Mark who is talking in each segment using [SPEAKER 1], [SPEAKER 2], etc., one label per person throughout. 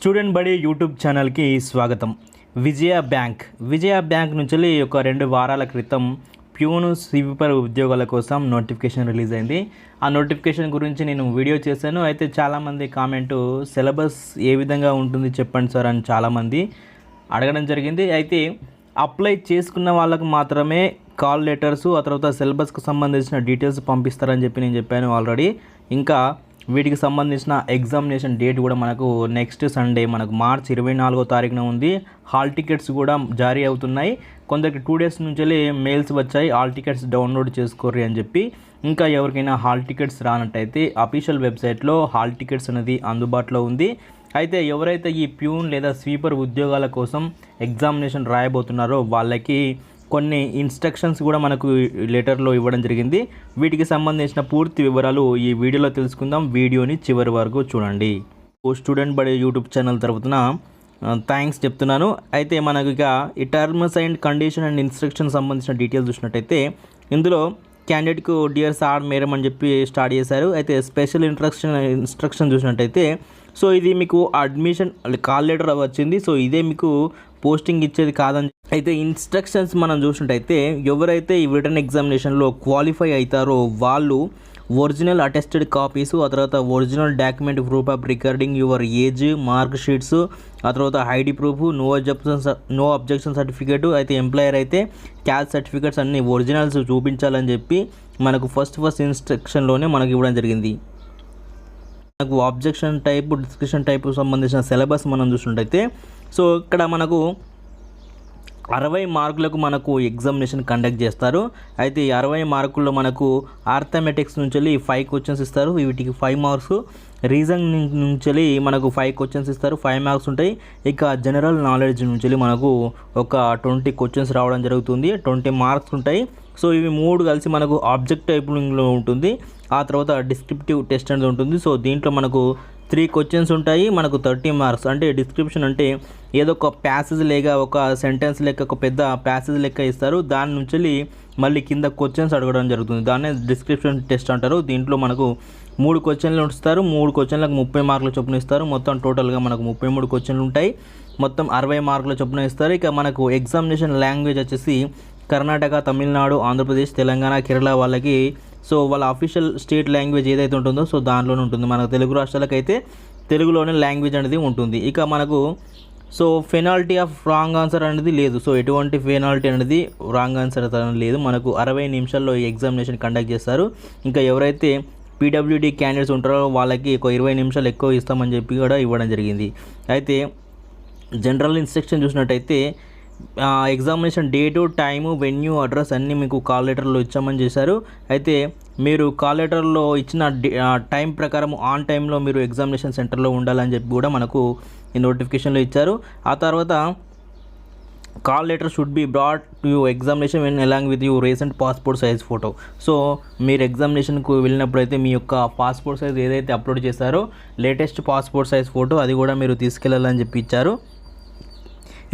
[SPEAKER 1] Student బడి YouTube ఛానల్కి స్వాగతం. విజయ బ్యాంక్. విజయ బ్యాంక్ నుంచి ఒక రెండు వారాల క్రితం ప్యూన్ స్వీపర్ ఉద్యోగాల కోసం నోటిఫికేషన్ రిలీజ్ అయింది. ఆ నోటిఫికేషన్ గురించి నేను వీడియో చేశాను. అయితే చాలామంది కామెంటు సిలబస్ ఏ విధంగా ఉంటుంది చెప్పండి సార్ అని చాలామంది అడగడం జరిగింది. అయితే అప్లై చేసుకున్న వాళ్ళకు మాత్రమే కాల్ లెటర్స్ ఆ తర్వాత సిలబస్కు సంబంధించిన డీటెయిల్స్ పంపిస్తారని చెప్పి నేను చెప్పాను ఆల్రెడీ. ఇంకా వీటికి సంబంధించిన ఎగ్జామినేషన్ డేట్ కూడా మనకు నెక్స్ట్ సండే మనకు మార్చ్ ఇరవై నాలుగో తారీఖున ఉంది. హాల్ టికెట్స్ కూడా జారీ అవుతున్నాయి. కొందరికి టూ డేస్ నుంచి మెయిల్స్ వచ్చాయి. హాల్ టికెట్స్ డౌన్లోడ్ చేసుకోర్రి అని చెప్పి. ఇంకా ఎవరికైనా హాల్ టికెట్స్ రానట్టయితే అఫీషియల్ వెబ్సైట్లో హాల్ టికెట్స్ అనేది అందుబాటులో ఉంది. అయితే ఎవరైతే ఈ ప్యూన్ లేదా స్వీపర్ ఉద్యోగాల కోసం ఎగ్జామినేషన్ రాయబోతున్నారో వాళ్ళకి కొన్ని ఇన్స్ట్రక్షన్స్ కూడా మనకు లెటర్లో ఇవ్వడం జరిగింది. వీటికి సంబంధించిన పూర్తి వివరాలు ఈ వీడియోలో తెలుసుకుందాం. వీడియోని చివరి వరకు చూడండి. ఓ స్టూడెంట్ బడి యూట్యూబ్ ఛానల్ తరపున థ్యాంక్స్ చెప్తున్నాను. అయితే మనకు ఇక ఈ terms and condition and instruction సంబంధించిన డీటెయిల్స్ చూసినట్టయితే ఇందులో క్యాండిడేట్కు డియర్ సార్ మేరం అని చెప్పి స్టార్ట్ చేశారు. అయితే స్పెషల్ ఇన్స్ట్రక్షన్ ఇన్స్ట్రక్షన్ చూసినట్టయితే సో ఇది మీకు అడ్మిషన్ కాల్ లెటర్ వచ్చింది. సో ఇదే మీకు పోస్టింగ్ ఇచ్చేది కాదని అయితే ఇన్స్ట్రక్షన్స్ మనం చూసినట్టయితే ఎవరైతే ఈ రిటర్న్ ఎగ్జామినేషన్లో క్వాలిఫై అవుతారో వాళ్ళు ఒరిజినల్ అటెస్టెడ్ కాపీస్ ఆ తర్వాత original document proof of recording your age mark sheets ఆ తర్వాత ID proof no objection no objection certificate అయితే ఎంప్లాయర్ అయితే క్యాష్ సర్టిఫికేట్స్ అన్ని ఒరిజినల్స్ చూపించాలని చెప్పి మనకు ఫస్ట్ ఫస్ట్ ఇన్స్ట్రక్షన్లోనే మనకి ఇవ్వడం జరిగింది. మనకు ఆబ్జెక్షన్ టైప్ డిస్క్రిప్షన్ టైప్ సంబంధించిన సిలబస్ మనం చూసినట్టయితే సో ఇక్కడ మనకు అరవై మార్కులకు మనకు ఎగ్జామినేషన్ కండక్ట్ చేస్తారు. అయితే ఈ అరవై మార్కుల్లో మనకు ఆర్థమెటిక్స్ నుంచి వెళ్ళి ఫైవ్ క్వశ్చన్స్ ఇస్తారు వీటికి ఫైవ్ మార్క్స్ రీజన్ నుంచి మనకు ఫైవ్ క్వశ్చన్స్ ఇస్తారు. ఫైవ్ మార్క్స్ ఉంటాయి. ఇక జనరల్ నాలెడ్జ్ నుంచి మనకు ఒక ట్వంటీ క్వశ్చన్స్ రావడం జరుగుతుంది. ట్వంటీ మార్క్స్ ఉంటాయి. సో ఇవి మూడు కలిసి మనకు ఆబ్జెక్ట్ టైపింగ్లో ఉంటుంది. ఆ తర్వాత డిస్క్రిప్టివ్ టెస్ట్ అనేది ఉంటుంది. సో దీంట్లో మనకు త్రీ క్వశ్చన్స్ ఉంటాయి. మనకు థర్టీ మార్క్స్. అంటే డిస్క్రిప్షన్ అంటే ఏదో ఒక ప్యాసేజ్ లేక ఒక సెంటెన్స్ లెక్క ఒక పెద్ద ప్యాసేజ్ లెక్క ఇస్తారు. దాని నుంచి మళ్ళీ కింద క్వశ్చన్స్ అడగడం జరుగుతుంది. దాన్నే డిస్క్రిప్షన్ టెస్ట్ అంటారు. దీంట్లో మనకు మూడు క్వశ్చన్లు ఇస్తారు మూడు క్వశ్చన్లకు ముప్పై మార్కుల చొప్పున ఇస్తారు. మొత్తం టోటల్గా మనకు ముప్పై మూడు క్వశ్చన్లు ఉంటాయి. మొత్తం అరవై మార్కుల చొప్పున ఇస్తారు. ఇక మనకు ఎగ్జామినేషన్ లాంగ్వేజ్ వచ్చేసి కర్ణాటక తమిళనాడు ఆంధ్రప్రదేశ్ తెలంగాణ కేరళ వాళ్ళకి సో వాళ్ళ అఫీషియల్ స్టేట్ లాంగ్వేజ్ ఏదైతే ఉంటుందో సో దాంట్లోనే ఉంటుంది. మనకు తెలుగు రాష్ట్రాలకైతే తెలుగులోనే లాంగ్వేజ్ అనేది ఉంటుంది. ఇక మనకు so penalty of wrong answer అనేది లేదు. సో ఎటువంటి ఫెనాల్టీ అనేది రాంగ్ ఆన్సర్ అనేది లేదు. మనకు అరవై నిమిషాల్లో ఈ ఎగ్జామినేషన్ కండక్ట్ చేస్తారు. ఇంకా ఎవరైతే పీడబ్ల్యూడీ క్యాండిడేట్స్ ఉంటారో వాళ్ళకి ఒక ఇరవై నిమిషాలు ఎక్కువ ఇస్తామని చెప్పి కూడా ఇవ్వడం జరిగింది. అయితే జనరల్ ఇన్స్ట్రక్షన్ చూసినట్టయితే examination date time venue address అన్నీ మీకు కాల్ లెటర్లో ఇచ్చామని చేశారు. అయితే మీరు కాల్ లెటర్లో ఇచ్చిన టైం ప్రకారం ఆన్ టైంలో మీరు ఎగ్జామినేషన్ సెంటర్లో ఉండాలని చెప్పి కూడా మనకు ఈ నోటిఫికేషన్లో ఇచ్చారు. ఆ తర్వాత call letter should be brought to examination when along with you recent passport size photo so మీరు ఎగ్జామినేషన్కు వెళ్ళినప్పుడు అయితే మీ యొక్క పాస్పోర్ట్ సైజ్ ఏదైతే అప్లోడ్ చేశారో లేటెస్ట్ పాస్పోర్ట్ సైజ్ ఫోటో అది కూడా మీరు తీసుకెళ్ళాలని చెప్పి ఇచ్చారు.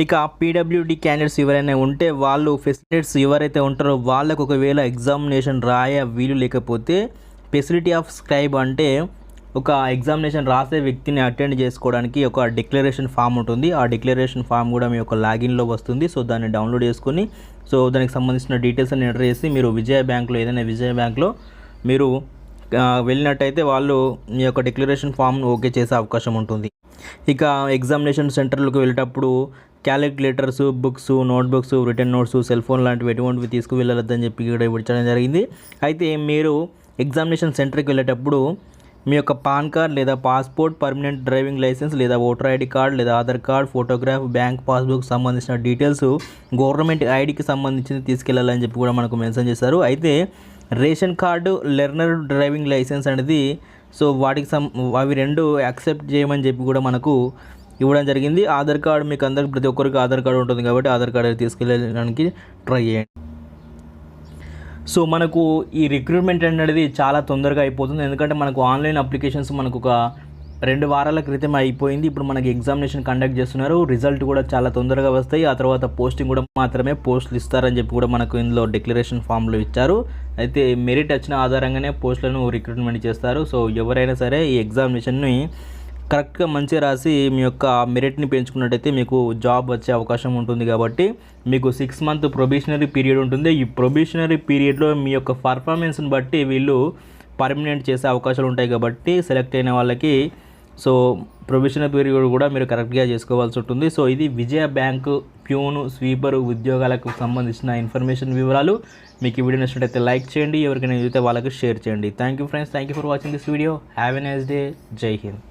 [SPEAKER 1] ఇక పీడబ్ల్యూడి క్యాండిడేట్స్ ఎవరైనా ఉంటే వాళ్ళు ఫెసిలిటేట్స్ ఎవరైతే ఉంటారో వాళ్ళకు ఒకవేళ ఎగ్జామినేషన్ రాయ వీలు లేకపోతే ఫెసిలిటీ ఆఫ్ స్క్రైబ్ అంటే ఒక ఎగ్జామినేషన్ రాసే వ్యక్తిని అటెండ్ చేసుకోవడానికి ఒక డిక్లరేషన్ ఫామ్ ఉంటుంది. ఆ డిక్లరేషన్ ఫామ్ కూడా మీ యొక్క లాగిన్లో వస్తుంది. సో దాన్ని డౌన్లోడ్ చేసుకొని సో దానికి సంబంధించిన డీటెయిల్స్ అని ఎంటర్ చేసి మీరు విజయ బ్యాంక్లో ఏదైనా విజయ బ్యాంక్లో మీరు వెళ్ళినట్టయితే వాళ్ళు మీ యొక్క డిక్లరేషన్ ఫామ్ను ఓకే చేసే అవకాశం ఉంటుంది. ఇక ఎగ్జామినేషన్ సెంటర్లకు వెళ్ళేటప్పుడు calculators books notebooks written notes cell phone లాంటివి ఎటువంటివి తీసుకువెళ్ళొద్దని చెప్పి కూడా ఇవ్వడం జరిగింది. అయితే మీరు ఎగ్జామినేషన్ సెంటర్కి వెళ్ళేటప్పుడు మీ యొక్క పాన్ కార్డ్ లేదా పాస్పోర్ట్ పర్మనెంట్ డ్రైవింగ్ లైసెన్స్ లేదా ఓటర్ ఐడి కార్డ్ లేదా Aadhaar card photograph bank passbook సంబంధించిన డీటెయిల్స్ గవర్నమెంట్ ఐడికి సంబంధించి తీసుకెళ్ళాలని చెప్పి కూడా మనకు మెన్షన్ చేశారు. అయితే ration card learner driving licence అనేది సో వాటికి సం అవి రెండు యాక్సెప్ట్ చేయమని చెప్పి కూడా మనకు ఇవ్వడం జరిగింది. ఆధార్ కార్డు మీకు అందరికి ప్రతి ఒక్కరికి ఆధార్ కార్డు ఉంటుంది కాబట్టి ఆధార్ కార్డు తీసుకెళ్ళడానికి ట్రై చేయండి. సో మనకు ఈ రిక్రూట్మెంట్ అనేది చాలా తొందరగా అయిపోతుంది. ఎందుకంటే మనకు ఆన్లైన్ అప్లికేషన్స్ మనకు ఒక రెండు వారాల క్రితం అయిపోయింది. ఇప్పుడు మనకి ఎగ్జామినేషన్ కండక్ట్ చేస్తున్నారు. రిజల్ట్ కూడా చాలా తొందరగా వస్తాయి. ఆ తర్వాత పోస్టింగ్ కూడా మాత్రమే పోస్టులు ఇస్తారని చెప్పి కూడా మనకు ఇందులో డిక్లరేషన్ ఫామ్లో ఇచ్చారు. అయితే మెరిట్ వచ్చిన ఆధారంగానే పోస్టులను రిక్రూట్మెంట్ చేస్తారు. సో ఎవరైనా సరే ఈ ఎగ్జామినేషన్ని కరెక్ట్గా మంచిగా రాసి మీ యొక్క మెరిట్ని పెంచుకున్నట్టయితే మీకు జాబ్ వచ్చే అవకాశం ఉంటుంది కాబట్టి మీకు సిక్స్ మంత్ ప్రొబిషనరీ పీరియడ్ ఉంటుంది. ఈ ప్రొబిషనరీ పీరియడ్లో మీ యొక్క పర్ఫార్మెన్స్ని బట్టి వీళ్ళు పర్మనెంట్ చేసే అవకాశాలు ఉంటాయి కాబట్టి సెలెక్ట్ అయిన వాళ్ళకి సో ప్రొఫెషనల్ పీరియడ్ కూడా మీరు కరెక్ట్గా చేసుకోవాల్సి ఉంటుంది. సో ఇది విజయ బ్యాంకు ప్యూను స్వీపర్ ఉద్యోగాలకు సంబంధించిన ఇన్ఫర్మేషన్ వివరాలు. మీకు ఈ వీడియో నచ్చినట్టయితే లైక్ చేయండి. ఎవరికైనా చూస్తే వాళ్ళకి షేర్ చేయండి. Thank you friends thank you for watching this video have a nice day జై హింద్